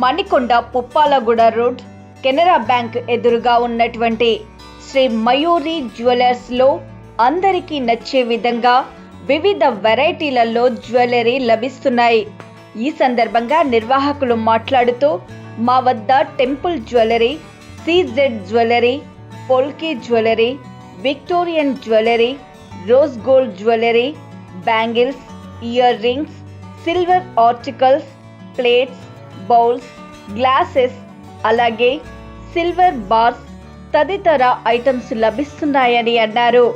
Manikonda Puppalaguda road Canara bank ఎదురుగా ఉన్నటువంటి శ్రీ మయూరి జ్యువెలర్స్లో అందరికీ నచ్చే విధంగా వివిధ వెరైటీలలో జ్యువెలరీ లభిస్తున్నాయి. ఈ సందర్భంగా నిర్వాహకులు మాట్లాడుతూ మా వద్ద temple jewellery CZ jewellery polki jewellery Victorian jewellery rose gold jewellery bangles earrings silver articles plates bowls glasses అలాగే సిల్వర్ బార్స్ తదితర ఐటమ్స్ లభిస్తున్నాయని అన్నారు.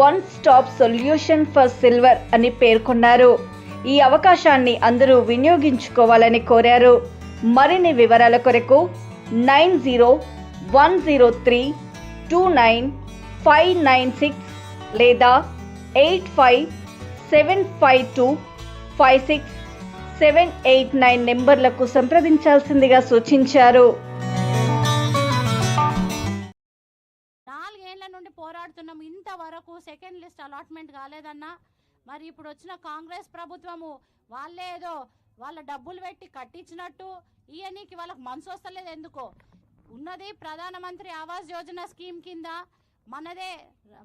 One stop solution for silver అని పేర్కొన్నారు. ఈ అవకాశాన్ని అందరూ వినియోగించుకోవాలని కోరారు. మరిన్ని వివరాల కొరకు nine zero one zero three two nine five nine six లేదా eight five seven five two five six seven eight nine నెంబర్లకు సంప్రదించాల్సిందిగా సూచించారు. నాలుగేళ్ళ నుండి పోరాడుతున్నాం. ఇంతవరకు సెకండ్ లిస్ట్ అలాట్మెంట్ కాలేదన్నా. మరి ఇప్పుడు వచ్చిన కాంగ్రెస్ ప్రభుత్వము వాళ్ళే ఏదో వాళ్ళ డబ్బులు పెట్టి కట్టించినట్టు ఇవన్నీకి వాళ్ళకి మనసు వస్తలేదు ఎందుకో. ఉన్నది ప్రధానమంత్రి ఆవాస్ యోజన స్కీమ్ కింద మనదే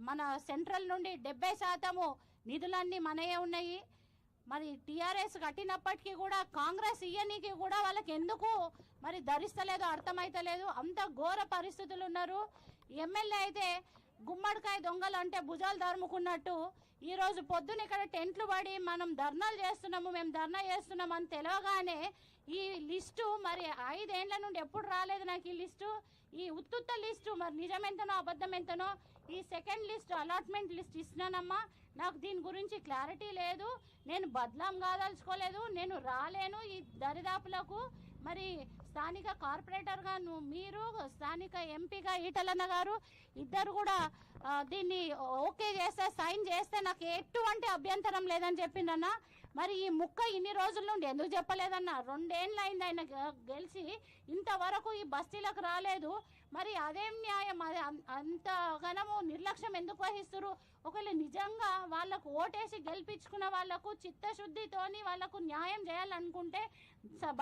మన సెంట్రల్ నుండి డెబ్బై శాతము నిధులన్నీ మనయే ఉన్నాయి. మరి టీఆర్ఎస్ కట్టినప్పటికీ కూడా కాంగ్రెస్ ఇయ్యనీకి కూడా వాళ్ళకి ఎందుకు? మరి ధరిస్తలేదు అర్థమైతలేదు. అంత ఘోర పరిస్థితులు ఉన్నారు. ఎమ్మెల్యే అయితే గుమ్మడికాయ దొంగలు అంటే భుజాలు ధర్ముకున్నట్టు ఈరోజు పొద్దున ఇక్కడ టెంట్లు పడి మనం ధర్నాలు చేస్తున్నాము మేము ధర్నా చేస్తున్నాం అని తెలియగానే ఈ లిస్టు మరి ఐదేండ్ల నుండి ఎప్పుడు రాలేదు నాకు ఈ లిస్టు. ఈ ఉత్తుత్త లిస్టు మరి నిజం ఎంతనో అబద్ధం ఎంతనో ఈ సెకండ్ లిస్టు అలాట్మెంట్ లిస్ట్ ఇస్తున్నానమ్మా. నాకు దీని గురించి క్లారిటీ లేదు. నేను బద్లాం కాదలుచుకోలేదు. నేను రాలేను ఈ దరిదాపులకు. మరి స్థానిక కార్పొరేటర్గా మీరు స్థానిక ఎంపీగా ఈటలన్న గారు ఇద్దరు కూడా దీన్ని ఓకే చేస్తే సైన్ చేస్తే నాకు ఎటువంటి అభ్యంతరం లేదని చెప్పిందన్న మరి ఈ ముక్క ఇన్ని రోజుల నుండి ఎందుకు చెప్పలేదన్న. రెండేళ్ళు అయింది ఆయన గెలిచి ఇంతవరకు ఈ బస్తీలకు రాలేదు. మరి అదేం న్యాయం అది అంత ఘనము నిర్లక్ష్యం ఎందుకు వహిస్తురు ఒకవేళ నిజంగా వాళ్ళకు ఓటేసి గెలిపించుకున్న వాళ్ళకు చిత్తశుద్ధితోని వాళ్ళకు న్యాయం చేయాలనుకుంటే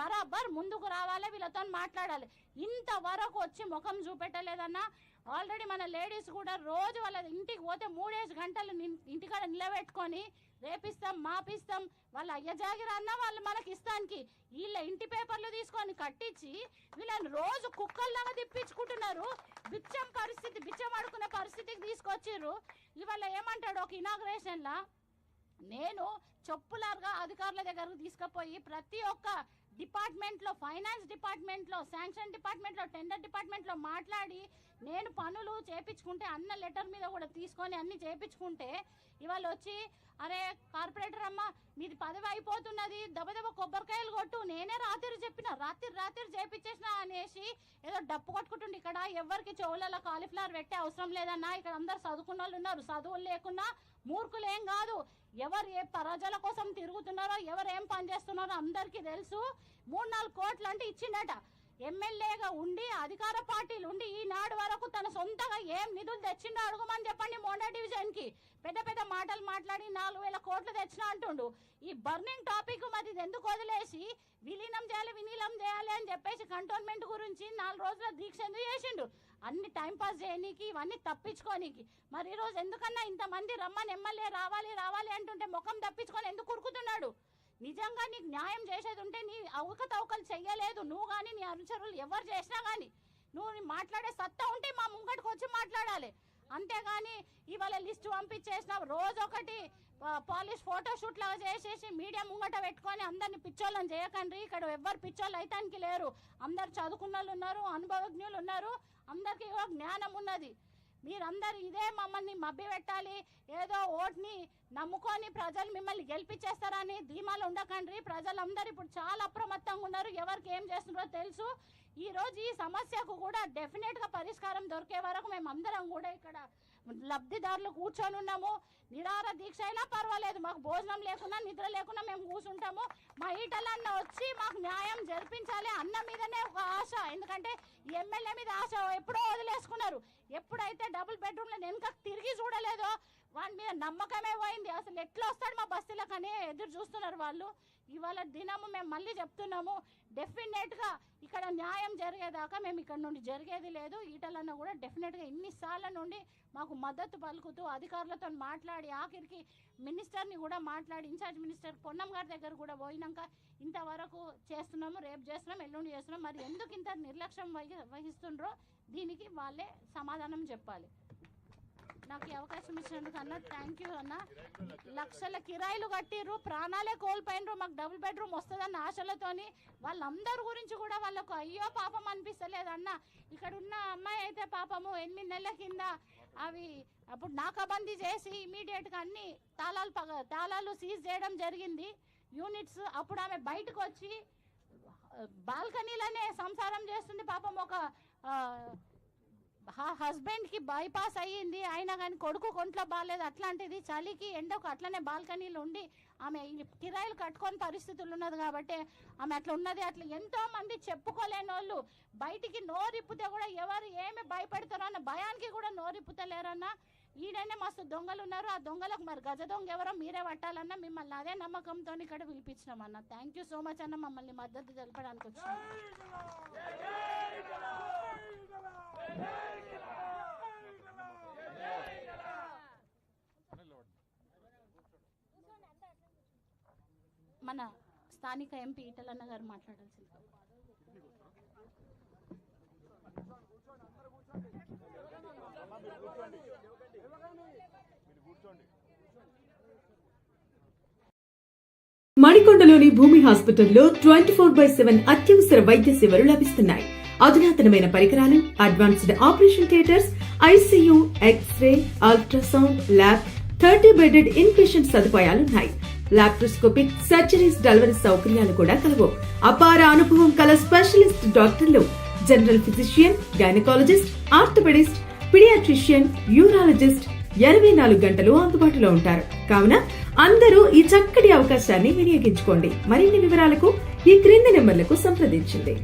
బరాబర్ ముందుకు రావాలి వీళ్ళతో మాట్లాడాలి. ఇంతవరకు వచ్చి ముఖం చూపెట్టలేదన్నా ఆల్రెడీ మన లేడీస్ కూడా రోజు వాళ్ళ ఇంటికి పోతే మూడేసి గంటలు ఇంటికాడ నిలబెట్టుకొని రేపిస్తాం మాపిస్తాం. వాళ్ళ అయ్య జాగిరన్నా వాళ్ళు మనకి ఇస్తానికి. వీళ్ళ ఇంటి పేపర్లు తీసుకొని కట్టించి వీళ్ళని రోజు కుక్కల్లాగా తిప్పించుకుంటున్నారు. బిచ్చం పరిస్థితి బిచ్చం ఆడుకునే పరిస్థితికి తీసుకొచ్చిర్రు. ఇవాళ ఏమంటాడు ఒక ఇనాగ్రేషన్లా నేను చెప్పులారుగా అధికారుల దగ్గరకు తీసుకుపోయి ప్రతి ఒక్క డిపార్ట్మెంట్లో ఫైనాన్స్ డిపార్ట్మెంట్లో శాంక్షన్ డిపార్ట్మెంట్లో టెండర్ డిపార్ట్మెంట్లో మాట్లాడి నేను పనులు చేపించుకుంటే అన్న లెటర్ మీద కూడా తీసుకొని అన్ని చేపించుకుంటే ఇవాళ వచ్చి అరే కార్పొరేటర్ అమ్మ మీది పదవి అయిపోతున్నది దెబ్బదెబ్బ కొబ్బరికాయలు కొట్టు నేనే రాత్రి చెప్పిన రాత్రి రాత్రి చేపించేసిన అనేసి ఏదో డప్పు కొట్టుకుంటుండే ఇక్కడ ఎవరికి చెవులలో కాలీఫ్లవర్ పెట్టే అవసరం లేదన్నా ఇక్కడ అందరు చదువుకున్న వాళ్ళు ఉన్నారు చదువులు లేకున్నా మూర్ఖులు ఏం కాదు ఎవరు ఏ ప్రజల కోసం తిరుగుతున్నారో ఎవరు ఏం పని చేస్తున్నారో అందరికీ తెలుసు. మూడు నాలుగు కోట్లు అంటే ఇచ్చిండట. ఎమ్మెల్యేగా ఉండి అధికార పార్టీలు ఉండి ఈనాడు వరకు తన సొంతగా ఏం నిధులు తెచ్చిండో అడుగుమని చెప్పండి మోండా డివిజన్కి పెద్ద పెద్ద మాటలు మాట్లాడి నాలుగు వేల కోట్లు తెచ్చిన అంటుండు. ఈ బర్నింగ్ టాపిక్ మరి ఇది ఎందుకు వదిలేసి విలీనం చేయాలి విలీనం చేయాలి అని చెప్పేసి కంటోన్మెంట్ గురించి నాలుగు రోజుల దీక్ష ఎందుకు చేసిండు? అన్ని టైం పాస్ చేయనీకి ఇవన్నీ తప్పించుకోనీకి. మరి ఈరోజు రోజు ఎందుకన్నా ఇంతమంది రమ్మని ఎమ్మెల్యే రావాలి రావాలి అంటుంటే ముఖం తప్పించుకొని ఎందుకు కురుకుతున్నాడు నిజంగా నీకు న్యాయం చేసేది ఉంటే నీ అవకతవకలు చెయ్యలేదు. నువ్వు కానీ నీ అనుచరులు ఎవరు చేసినా కానీ నువ్వు మాట్లాడే సత్తా ఉంటే మా ముంగటికి వచ్చి మాట్లాడాలి. అంతేగాని ఇవాళ లిస్టు పంపించేసినావు. రోజు ఒకటి పాలిష్ ఫోటో షూట్ లాగా చేసేసి మీడియా ముంగట పెట్టుకొని అందరిని పిచ్చోళ్ళని చేయకండి. ఇక్కడ ఎవ్వరు పిచ్చోళ్ళు అయితానికి లేరు. అందరు చదువుకున్న వాళ్ళు ఉన్నారు అనుభవజ్ఞులు ఉన్నారు. అందరికీ జ్ఞానం ఉన్నది. మీరందరూ ఇదే మమ్మల్ని మబ్బి పెట్టాలి ఏదో ఓట్ని నమ్ముకొని ప్రజలు మిమ్మల్ని గెలిపించేస్తారని ధీమాలు ఉండకండి. ప్రజలందరూ ఇప్పుడు చాలా అప్రమత్తంగా ఉన్నారు. ఎవరికి ఏం చేస్తున్నారో తెలుసు. ఈరోజు ఈ సమస్యకు కూడా డెఫినెట్గా పరిష్కారం దొరికే వరకు మేము అందరం కూడా ఇక్కడ లబ్ధిదారులు కూర్చొని ఉన్నాము. నిరార దీక్ష అయినా పర్వాలేదు. మాకు భోజనం లేకున్నా నిద్ర లేకున్నా మేము కూర్చుంటాము. మా ఈటలన్న వచ్చి మాకు న్యాయం జరిపించాలి అన్న మీదనే ఒక ఆశ. ఎందుకంటే ఎమ్మెల్యే మీద ఆశ ఎప్పుడో వదిలేసుకున్నారు. ఎప్పుడైతే డబుల్ బెడ్రూమ్లో వెనుక తిరిగి చూడలేదో వాని మీద నమ్మకమే పోయింది. అసలు ఎట్లా వస్తాడు మా బస్తీలకని ఎదురు చూస్తున్నారు వాళ్ళు. ఇవాళ దినము మేము మళ్ళీ చెప్తున్నాము డెఫినెట్గా ఇక్కడ న్యాయం జరిగేదాకా మేము ఇక్కడ నుండి జరిగేది లేదు. ఈటలన్న కూడా డెఫినెట్గా ఇన్నిసార్ల నుండి మాకు మద్దతు పలుకుతూ అధికారులతో మాట్లాడి ఆఖరికి మినిస్టర్ని కూడా మాట్లాడి ఇన్ఛార్జ్ మినిస్టర్ పొన్నం గారి దగ్గర కూడా పోయినాక ఇంతవరకు చేస్తున్నాము రేపు చేస్తున్నాం ఎల్లుండి చేస్తున్నాం. మరి ఎందుకు ఇంత నిర్లక్ష్యం వహి వహిస్తుండ్రో దీనికి వాళ్ళే సమాధానం చెప్పాలి. నాకు ఈ అవకాశం ఇచ్చినందుకు అన్న థ్యాంక్ యూ అన్న. లక్షల కిరాయిలు కట్టిర్రు ప్రాణాలే కోల్పోయినరు మాకు డబుల్ బెడ్రూమ్ వస్తుందన్న ఆశలతోని వాళ్ళందరి గురించి కూడా వాళ్ళకు అయ్యో పాపం అనిపిస్తలేదన్న. ఇక్కడ ఉన్న అమ్మాయి అయితే పాపము ఎనిమిది నెలల కింద అవి అప్పుడు నాకాబందీ చేసి ఇమీడియట్గా అన్ని తాళాలు పగ తాళాలు సీజ్ చేయడం జరిగింది. యూనిట్స్ అప్పుడు ఆమె బయటకు వచ్చి బాల్కనీలోనే సంసారం చేస్తుంది పాపం ఒక హస్బెండ్కి బైపాస్ అయ్యింది అయినా కానీ కొడుకు కొంట్లో బాగాలేదు అట్లాంటిది చలికి ఎండకు అట్లనే బాల్కనీలు ఉండి ఆమె కిరాయిలు కట్టుకొని పరిస్థితులు ఉన్నది కాబట్టి ఆమె అట్లా ఉన్నది అట్లా ఎంతో మంది చెప్పుకోలేని వాళ్ళు బయటికి నోరిప్పితే కూడా ఎవరు ఏమి భయపెడతారో అన్న భయానికి కూడా నోరిప్పుతలేరన్నా ఈడనే మస్తు దొంగలు ఉన్నారు ఆ దొంగలకు మరి గజ దొంగ ఎవరో మీరే పట్టాలన్నా మిమ్మల్ని అదే నమ్మకంతో ఇక్కడ పిలిపించినాం అన్న థ్యాంక్ యూ సో మచ్ అన్న మమ్మల్ని మద్దతు తెలపడానికి వచ్చినాం మన స్థానిక ఎంపీ ఈటలన్న గారు మాట్లాడాల్సింది. మణికొండలోని భూమి హాస్పిటల్లో ట్వంటీ ఫోర్ బై సెవెన్ అత్యవసర వైద్య సేవలు లభిస్తున్నాయి. అధునాతనమైన పరికరాలు advanced operation theatres ICU x ray ultrasound lab thirty bedded inpatient సదుపాయాలున్నాయి. Laparoscopic surgeries delivery సౌకర్యాలు కూడా కలవు. అపార అనుభవం కల స్పెషలిస్ట్ డాక్టర్లు general physician gynaecologist orthopaedist paediatrician urologist ఇరవై నాలుగు గంటలు అందుబాటులో ఉంటారు. కావున అందరూ ఈ చక్కటి అవకాశాన్ని వినియోగించుకోండి. మరిన్ని వివరాలకు ఈ క్రింది నెంబర్లకు సంప్రదించండి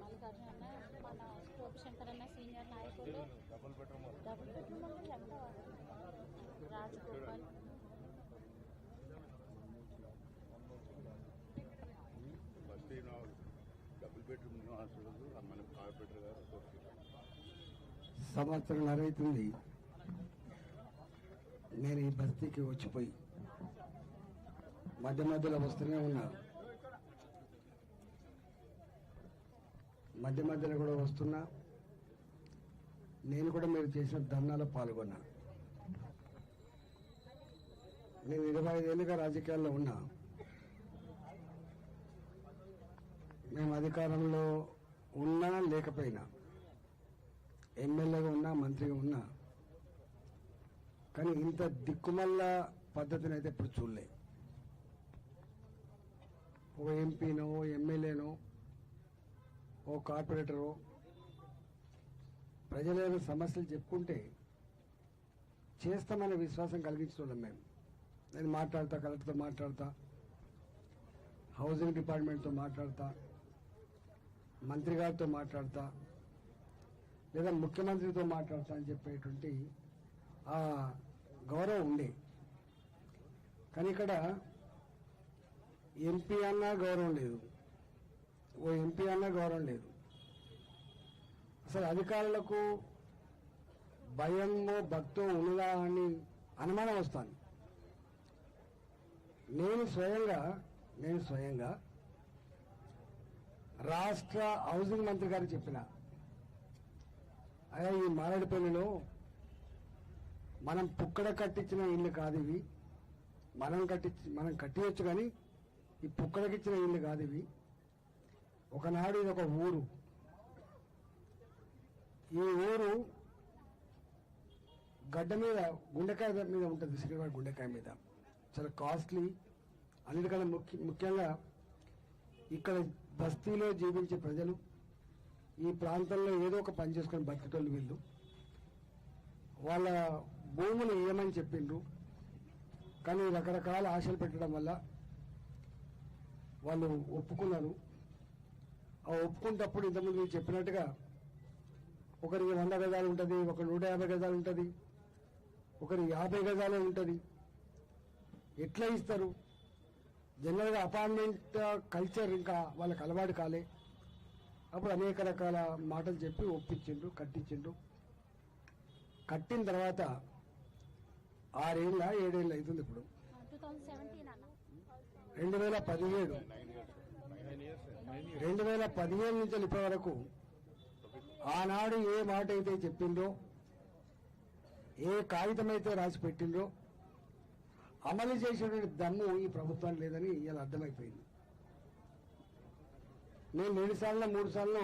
మల్లికార్జున అన్న మన గోపి శంకర్ అన్న సీనియర్ నాయకులు డబుల్ బెడ్రూమ్ అంటే ఎంత Rajagopal first double bedroom hostel మన కార్పొరేటర్ గారు కోరుతున్నారు. సంవత్సరం అవుతుంది నేను ఈ బస్తీకి వచ్చిపోయి మధ్య మధ్యలో వస్తూనే ఉన్నా. మధ్య మధ్యలో కూడా వస్తున్నా. నేను కూడా మీరు చేసిన ధర్నాలో పాల్గొన్నా. నేను ఇరవై ఐదేళ్ళుగా రాజకీయాల్లో ఉన్నా. మేము అధికారంలో ఉన్నా లేకపోయినా ఎమ్మెల్యేగా ఉన్నా మంత్రిగా ఉన్నా కానీ ఇంత దిక్కుమల్ల పద్ధతిని అయితే ఇప్పుడు చూడలే. ఓ ఎంపీనో ఓ ఎమ్మెల్యేనో ఓ కార్పొరేటరో ప్రజల సమస్యలు చెప్పుకుంటే చేస్తామనే విశ్వాసం కలిగించుకోలేం మేము. నేను మాట్లాడతా కలెక్టర్తో మాట్లాడతా హౌసింగ్ డిపార్ట్మెంట్తో మాట్లాడతా మంత్రి గారితో మాట్లాడతా లేదా ముఖ్యమంత్రితో మాట్లాడతానని చెప్పేటువంటి ఆ గౌరవం ఉండే. కానీ ఇక్కడ ఎంపీ అన్నా గౌరవం లేదు. ఓ ఎంపీ అన్నా గౌరవం లేదు. అసలు అధికారులకు భయమో భక్తో ఉన్నదా అని అనుమానం వస్తాను నేను స్వయంగా నేను స్వయంగా రాష్ట్ర హౌసింగ్ మంత్రి గారు చెప్పిన అదే ఈ మారేడుపల్లిలో మనం పుక్కడ కట్టించిన ఇల్లు కాదు ఇవి. మనం కట్టి మనం కట్టియొచ్చు కానీ ఈ పుక్కడకిచ్చిన ఇల్లు కాదు ఇవి. ఒకనాడు ఇది ఒక ఊరు. ఈ ఊరు గడ్డ మీద గుండెకాయ మీద ఉంటుంది సికింద్రాబాద్ గుండెకాయ మీద. చాలా కాస్ట్లీ అన్నిటికన్నా ముఖ్య ముఖ్యంగా ఇక్కడ బస్తీలో జీవించే ప్రజలు ఈ ప్రాంతంలో ఏదో ఒక పని చేసుకుని బతికేటోళ్ళు వీళ్ళు. వాళ్ళ భూములు ఏమని చెప్పిండ్రు? కానీ రకరకాల ఆశలు పెట్టడం వల్ల వాళ్ళు ఒప్పుకున్నారు. ఆ ఒప్పుకున్నప్పుడు ఇంతకుముందు మీరు చెప్పినట్టుగా ఒకరికి వంద గజాలు ఉంటుంది ఒక నూట యాభై గజాలు ఉంటుంది ఒకరి యాభై గజాలు ఉంటుంది. ఎట్లా ఇస్తారు? జనరల్గా అపార్ట్మెంట్ కల్చర్ ఇంకా వాళ్ళకి అలవాటు కాలే. అప్పుడు అనేక రకాల మాటలు చెప్పి ఒప్పించిండ్రు కట్టించిండ్రు. కట్టిన తర్వాత ఆరేళ్ళ ఏడేళ్ళు అవుతుంది ఇప్పుడు? రెండు వేల పదిహేడు. రెండు వేల పదిహేను నుంచి ఇప్పటి వరకు ఆనాడు ఏ మాట అయితే చెప్పిందో ఏ కాగితం అయితే రాసి పెట్టిందో అమలు చేసేటువంటి దమ్ము ఈ ప్రభుత్వం లేదని ఇలా అర్థమైపోయింది. నేను రెండు సార్లు మూడు సార్లు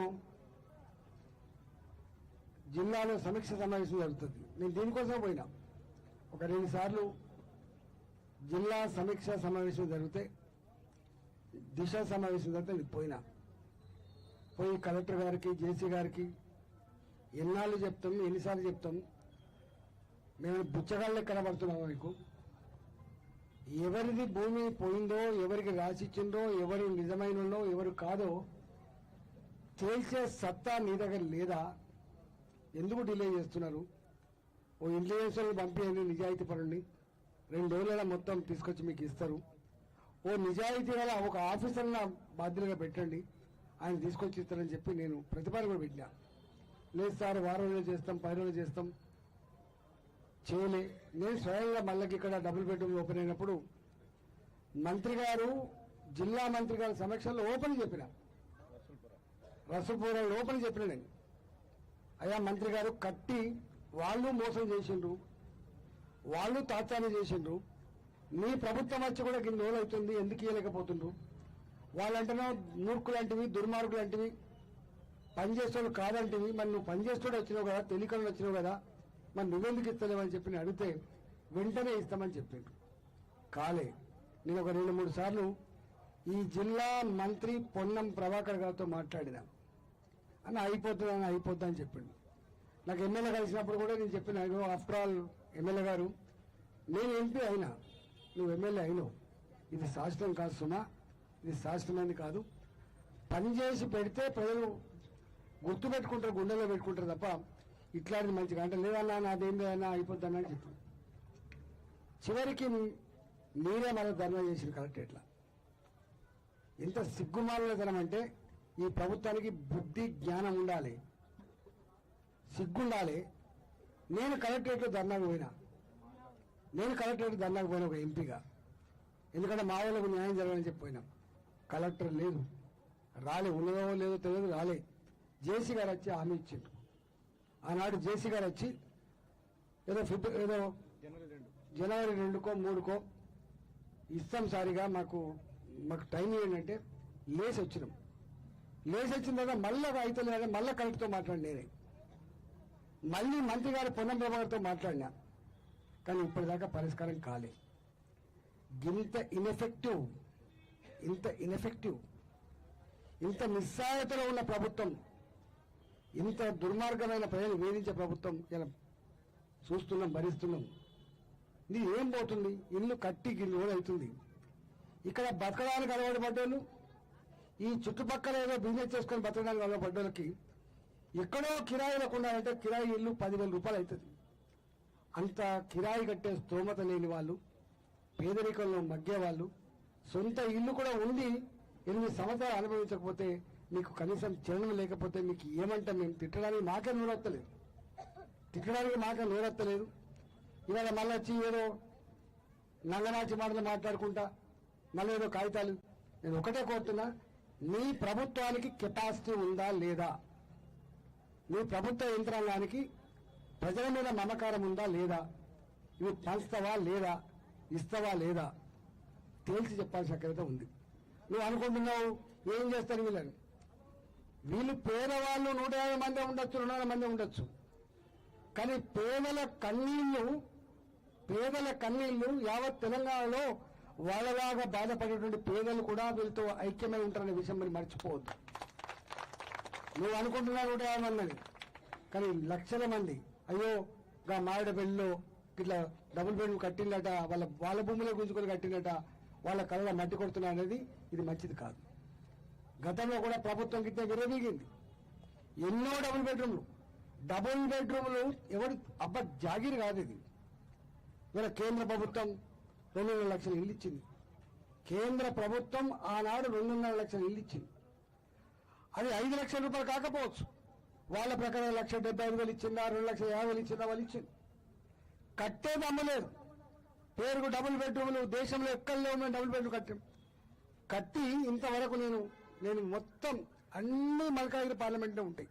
జిల్లాలో సమీక్ష సమావేశం జరుగుతుంది. నేను దీనికోసం పోయినా. ఒక రెండు సార్లు జిల్లా సమీక్ష సమావేశం జరిగితే దిశ సమావేశం జరిగితే నేను పోయినా. పోయి కలెక్టర్ గారికి జేసీ గారికి ఎన్నాళ్ళు చెప్తాం ఎన్నిసార్లు చెప్తాం మేము బుచ్చగాళ్ళే కనబడుతున్నాము మీకు. ఎవరిది భూమి పోయిందో ఎవరికి రాసిచ్చిందో ఎవరు నిజమైనలో ఎవరు కాదో తేల్చే సత్తా నీ దగ్గర లేదా? ఎందుకు డిలే చేస్తున్నారు? ఓ ఇంటెలిజెన్స్ పంపించండి నిజాయితీ పరుణ్ణి రెండు రోజుల మొత్తం తీసుకొచ్చి మీకు ఇస్తారు. ఓ నిజాయితీ గల ఒక ఆఫీసర్ని బాధ్యులుగా పెట్టండి. ఆయన తీసుకొచ్చి ఇస్తారని చెప్పి నేను ప్రతిపాదన కూడా పెట్టినా. లేదు సార్ వారం రోజులు చేస్తాం పది రోజులు చేస్తాం. చేయలే. నేను స్వయంగా మళ్ళీ ఇక్కడ డబుల్ బెడ్రూమ్ ఓపెన్ అయినప్పుడు మంత్రి గారు జిల్లా మంత్రి గారి సమక్షంలో ఓపెన్ చెప్పినా. రసపూర లోపల చెప్పిన నేను అయ్యా మంత్రి గారు కట్టి వాళ్ళు మోసం చేసిండ్రు వాళ్ళు తాత్సాన్ని చేసిండ్రు. మీ ప్రభుత్వం వచ్చి కూడా కింద అవుతుంది ఎందుకు ఇవ్వలేకపోతుండ్రు వాళ్ళంటేనో మూర్ఖులాంటివి దుర్మార్గులాంటివి. పనిచేసేవాళ్ళు కాదంటివి. మరి నువ్వు పనిచేస్తాడు వచ్చినావు కదా తెలికలు వచ్చినావు కదా మరి నువ్వెందుకు ఇస్తలేవని చెప్పి అడిగితే వెంటనే ఇస్తామని చెప్పిండ్రు. కాలే. నేను ఒక రెండు మూడు సార్లు ఈ జిల్లా మంత్రి పొన్నం ప్రభాకర్ గారితో మాట్లాడినా. అని అయిపోతుంది అని అయిపోద్ది అని చెప్పిండు. నాకు ఎమ్మెల్యే కలిసినప్పుడు కూడా నేను చెప్పిన ఆఫ్టర్ ఆల్ ఎమ్మెల్యే గారు నేను ఎంపీ అయినా నువ్వు ఎమ్మెల్యే అయినావు. ఇది శాశ్వతం కాదు సుమా ఇది శాశ్వతమైనది కాదు. పనిచేసి పెడితే ప్రజలు గుర్తు పెట్టుకుంటారు గుండెలో పెట్టుకుంటారు తప్ప ఇట్లాంటిది మంచిగా అంటే లేదన్నా నాదేం లేదన్నా అయిపోద్దన్నా అని చెప్పి చివరికి మీరే మన ధర్మ చేసిన కరెక్ట్ ఎట్లా ఎంత సిగ్గుమాలినతనం అంటే ఈ ప్రభుత్వానికి బుద్ధి జ్ఞానం ఉండాలి. సిగ్గుండాలి. నేను కలెక్టరేట్లో ధర్నాకు పోయినా. నేను కలెక్టరేట్ ధర్నాకు పోయినా ఒక ఎంపీగా. ఎందుకంటే మా వాళ్ళకు న్యాయం జరగాలని చెప్పి పోయినాం. కలెక్టర్ లేదు. రాలే. ఉన్నదో లేదో తెలియదు రాలే. జేసీ గారు వచ్చి హామీ ఇచ్చిండు. ఆనాడు జేసీ గారు వచ్చి ఏదో ఫిబ్రవరి ఏదో జనవరి రెండుకో మూడుకో ఇస్తాం సారిగా మాకు మాకు టైం ఏంటంటే లేచి వచ్చినాం లేచి వచ్చిన తర్వాత మళ్ళీ అయితే లేదా మళ్ళీ కలెక్టర్తో మాట్లాడి నేనే మళ్ళీ మంత్రి గారు పొన్నం ప్రభాకర్తో మాట్లాడినా. కానీ ఇప్పటిదాకా పరిష్కారం కాలే ఇంత ఇన్ఎఫెక్టివ్ ఇంత ఇన్ఎఫెక్టివ్ ఇంత నిస్సాయతలో ఉన్న ప్రభుత్వం ఇంత దుర్మార్గమైన ప్రజలు వేధించే ప్రభుత్వం ఇలా చూస్తున్నాం భరిస్తున్నాం. ఇది ఏం పోతుంది? ఇల్లు కట్టి గిల్లు కూడా అవుతుంది. ఇక్కడ బతకడానికి అలవాటు పడ్డోళ్ళు ఈ చుట్టుపక్కల ఏదో బిజినెస్ చేసుకొని బతకడానికి వాళ్ళ పడ్డోళ్ళకి ఎక్కడో కిరాయిలకు ఉండాలంటే కిరాయి ఇల్లు పదివేల రూపాయలు అవుతుంది. అంత కిరాయి కట్టే స్తోమత లేని వాళ్ళు పేదరికంలో మగ్గే వాళ్ళు సొంత ఇల్లు కూడా ఉండి ఎనిమిది సంవత్సరాలు అనుభవించకపోతే మీకు కనీసం చరణం లేకపోతే మీకు ఏమంటాం మేము తిట్టడానికి మాకే నూరొత్తలేదు. తిట్టడానికి మాకే నూరొత్తలేదు. ఇవాళ మళ్ళీ వచ్చి ఏదో నల్లనాచి మాటలు మాట్లాడుకుంటా మళ్ళీ ఏదో కాగితాలు నేను ఒకటే కోరుతున్నా మీ ప్రభుత్వానికి కెపాసిటీ ఉందా లేదా? మీ ప్రభుత్వ యంత్రాంగానికి ప్రజల మీద మమకారం ఉందా లేదా? ఇవి పంచుతావా లేదా? ఇస్తావా లేదా? తేల్చి చెప్పాల్సిన అక్కడత ఉంది. నువ్వు అనుకుంటున్నావు ఏం చేస్తారు వీళ్ళని? వీళ్ళు పేదవాళ్ళు నూట యాభై మంది ఉండొచ్చు రెండు వందల మంది ఉండొచ్చు. కానీ పేదల కన్నీళ్ళు పేదల కన్నీళ్ళు యావత్ తెలంగాణలో వాళ్ళలాగా బాధపడేటువంటి పేదలు కూడా వీళ్ళతో ఐక్యమై ఉంటారనే విషయం మీరు మర్చిపోవద్దు. నువ్వు అనుకుంటున్నావు నూట యాభై మంది కానీ లక్షల మంది అయ్యో గా మామిడిపల్లిలో ఇట్లా డబుల్ బెడ్ కట్టిందట వాళ్ళ వాళ్ళ భూమిలో గుంజుకొని కట్టిందట వాళ్ళ కళ్ళ మట్టి కొడుతున్నా అనేది ఇది మంచిది కాదు. గతంలో కూడా ప్రభుత్వం కింద విరవీగింది. ఎన్నో డబుల్ బెడ్రూమ్లు. డబుల్ బెడ్రూమ్లు ఎవరు అబ్బ జాగిరి కాదు ఇది. ఇవాళ కేంద్ర ప్రభుత్వం రెండున్నర లక్షల ఇల్లు ఇచ్చింది. కేంద్ర ప్రభుత్వం ఆనాడు రెండున్నర లక్షల ఇల్లు ఇచ్చింది. అది ఐదు లక్షల రూపాయలు కాకపోవచ్చు. వాళ్ళ ప్రకారం లక్ష డెబ్బై ఐదు వేలు ఇచ్చిందా రెండు లక్షల యాభై వేలు ఇచ్చిందా వాళ్ళు ఇచ్చింది. కట్టేది అమ్మలేదు పేరుకు డబుల్ బెడ్రూమ్లు దేశంలో ఎక్కడలో ఉన్న డబుల్ బెడ్రూమ్ కట్టాం. కట్టి ఇంతవరకు నేను నేను మొత్తం అన్ని మల్కాగిరి పార్లమెంట్లో ఉంటాయి.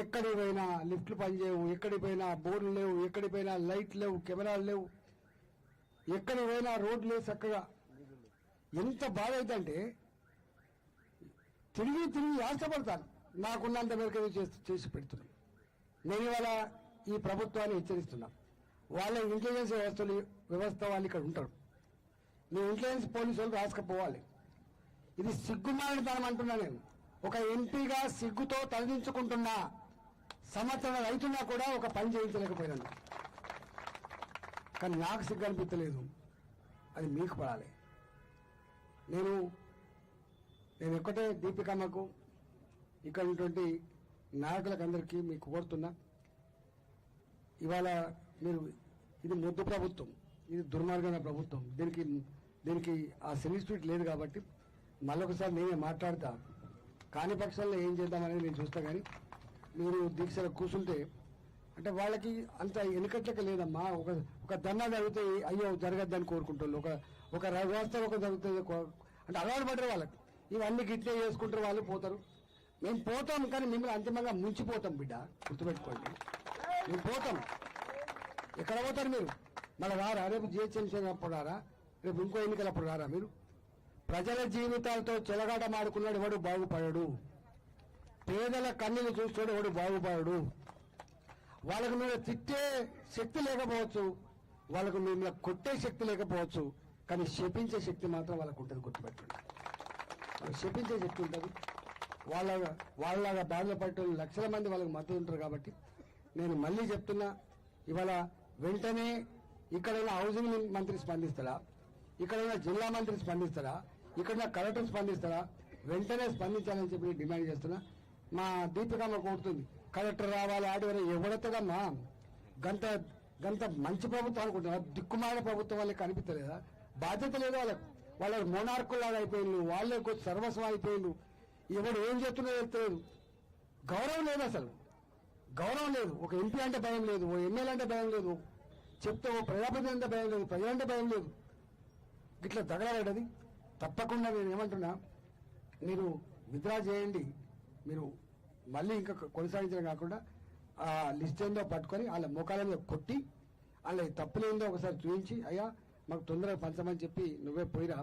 ఎక్కడికి పోయినా లిఫ్ట్లు పనిచేయవు ఎక్కడికి పోయినా బోర్లు లేవు ఎక్కడికి పోయినా లైట్ లేవు కెమెరాలు లేవు. ఎక్కడ పోయినా రోడ్లు చక్కగా. ఎంత బాధ అవుతుందంటే తిరిగి తిరిగి ఆశపడతాను. నాకున్నంత మేరకు చేసి చేసి పెడుతున్నాను నేను ఇవాళ ఈ ప్రభుత్వాన్ని హెచ్చరిస్తున్నా. వాళ్ళ ఇంటెలిజెన్స్ వ్యవస్థలు వ్యవస్థ వాళ్ళు ఇక్కడ ఉంటారు. మీ ఇంటెలిజెన్స్ పోలీసులు రాసుకపోవాలి. ఇది సిగ్గుమాలితనం అంటున్నా నేను. ఒక ఎంపీగా సిగ్గుతో తలదించుకుంటున్నా సంవత్సరం రైతున్నా కూడా ఒక పని చేయించలేకపోయినాను. కానీ నాకు సిగ్గు అనిపించలేదు. అది మీకు పడాలి. నేను నేను ఒక్కటే దీపికమ్మకు ఇక్కడ ఉన్నటువంటి నాయకులకు అందరికీ మీకు కోరుతున్నా. ఇవాళ మీరు ఇది ముద్దు ప్రభుత్వం ఇది దుర్మార్గమైన ప్రభుత్వం. దీనికి దీనికి ఆ సెన్సిటివిటీ లేదు కాబట్టి మళ్ళొకసారి నేనే మాట్లాడతా. కాని పక్షాల్లో ఏం చేద్దామనేది నేను చూస్తా కానీ మీరు దీక్షలో కూర్చుంటే అంటే వాళ్ళకి అంత వెనుకట్లక లేదమ్మా. ఒక ఒక దన్నా జరిగితే అయ్యో జరగద్దని కోరుకుంటారు ఒక ఒక వ్యవస్థ ఒక జరుగుతుంది అంటే అలవాటు పడరు వాళ్ళకి. ఇవన్నీ గిట్లే చేసుకుంటారు వాళ్ళు పోతారు. మేము పోతాం కానీ మిమ్మల్ని అంతిమంగా ముంచిపోతాం బిడ్డ. గుర్తుపెట్టుకోండి. మేము పోతాం. ఎక్కడ పోతారు మీరు? మళ్ళీ రారా? రేపు జిహెచ్ఎంసీ అప్పుడు రారా? రేపు ఇంకో ఎన్నికలప్పుడు రారా మీరు? ప్రజల జీవితాలతో చెలగాట మాడుకున్నాడు ఎవడు? బాగుపడడు. పేదల కన్నీలు చూస్తాడు ఎవడు? బాగుపడడు. వాళ్ళకు మీద తిట్టే శక్తి లేకపోవచ్చు. వాళ్ళకు మీ మీద కొట్టే శక్తి లేకపోవచ్చు. కానీ శపించే శక్తి మాత్రం వాళ్ళకు ఉంటుంది గుర్తుపెట్టండి శపించే శక్తి ఉంటుంది. వాళ్ళ వాళ్ళలాగా బాధలు పట్టే లక్షల మంది వాళ్ళకి మద్దతు ఉంటారు కాబట్టి నేను మళ్ళీ చెప్తున్నా ఇవాళ వెంటనే ఇక్కడ ఉన్న హౌసింగ్ మంత్రి స్పందిస్తారా ఇక్కడ ఉన్న జిల్లా మంత్రి స్పందిస్తారా ఇక్కడ ఉన్న కలెక్టర్ స్పందిస్తారా వెంటనే స్పందించాలని చెప్పి డిమాండ్ చేస్తున్నా. మా దీపికమ్మ కోరుతుంది. కలెక్టర్ రావాలి ఆడి ఎవడెత్తదమ్మా గంత గంత మంచి ప్రభుత్వం అనుకుంటున్నా దిక్కుమాల ప్రభుత్వం వాళ్ళకి కనిపించలేదా బాధ్యత లేదు వాళ్ళకు. వాళ్ళ మోనార్కులాగా అయిపోయిండు వాళ్ళకు సర్వస్వం అయిపోయిండు ఎవడు ఏం చేస్తున్నారో తెలియదు గౌరవం లేదు అసలు. గౌరవం లేదు. ఒక ఎంపీ అంటే భయం లేదు ఓ ఎమ్మెల్యే అంటే భయం లేదు. చెప్తే ఓ ప్రజాప్రతినిధి అంటే భయం లేదు ప్రజలంటే భయం లేదు. ఇట్లా తగలబడ్డది. తప్పకుండా నేను ఏమంటున్నా మీరు విత్డ్రా చేయండి. మీరు మళ్ళీ ఇంకా కొనసాగించడం కాకుండా ఆ లిస్ట్ ఏందో పట్టుకొని వాళ్ళ ముఖాల మీద కొట్టి వాళ్ళ తప్పులేందో ఒకసారి చూపించి అయ్యా మాకు తొందరగా పంచమని చెప్పి నువ్వే పోయిరా.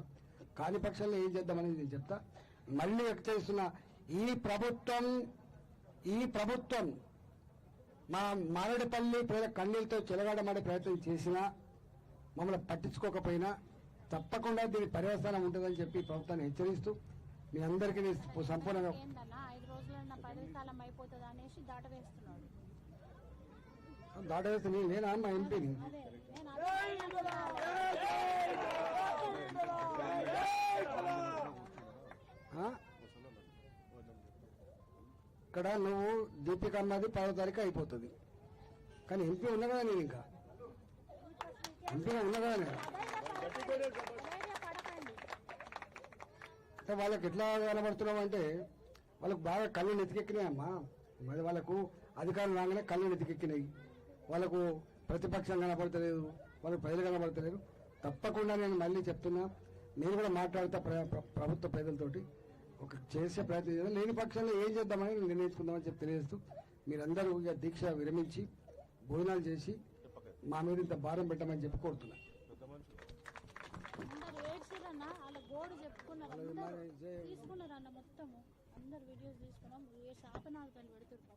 కాని పక్షంలో ఏం చేద్దామనేది నేను చెప్తా. మళ్ళీ హెచ్చరిస్తున్నా ఈ ప్రభుత్వం ఈ ప్రభుత్వం మా మారేడుపల్లి పేద కన్నీళ్ళతో చెలగాడమాడే ప్రయత్నం చేసినా మమ్మల్ని పట్టించుకోకపోయినా తప్పకుండా దీని పర్యవసానం ఉంటుందని చెప్పి ప్రభుత్వాన్ని హెచ్చరిస్తూ మీ అందరికీ సంపూర్ణంగా ఏందన్నా ఐదు రోజులన్న పదవి కాలం అయిపోతుంది అనేసి దాటవేస్తున్నాడు. దాటవేస్తే నేను నేనా? మా ఎంపీని? ఇక్కడ నువ్వు దీపిక అన్నది పదో తారీఖు అయిపోతుంది. కానీ ఎంపీ ఉన్నా కదా నేను ఇంకా? ఎంపీగా ఉన్నా కదా నేను? వాళ్ళకి ఎట్లా కనబడుతున్నాం అంటే వాళ్ళకు బాగా కళ్ళు నెతికెక్కినాయమ్మా మరి వాళ్ళకు అధికారం రాగానే కళ్ళు నెతికెక్కినాయి వాళ్ళకు ప్రతిపక్షం కనబడతలేదు వాళ్ళకు ప్రజలు కనబడతలేరు తప్పకుండా నేను మళ్ళీ చెప్తున్నా నేను కూడా మాట్లాడుతా ప్ర- ప్ర- ప్రభుత్వ ప్రజలతోటి. ఒక చేసే ప్రయత్నం చేద్దాం. లేని పక్షంలో ఏం చేద్దామని నిర్ణయించుకుందామని చెప్పి తెలియజేస్తూ మీరందరూ ఇక దీక్ష విరమించి భోజనాలు చేసి మా మీద ఇంత భారం పెట్టమని చెప్పి కోరుతున్నా. చెప్పుకున్నారు. మొత్తము. అందరు వీడియోస్ తీసుకున్నాం. ఏ శాపనాలు కానీ పెడుతుంటాం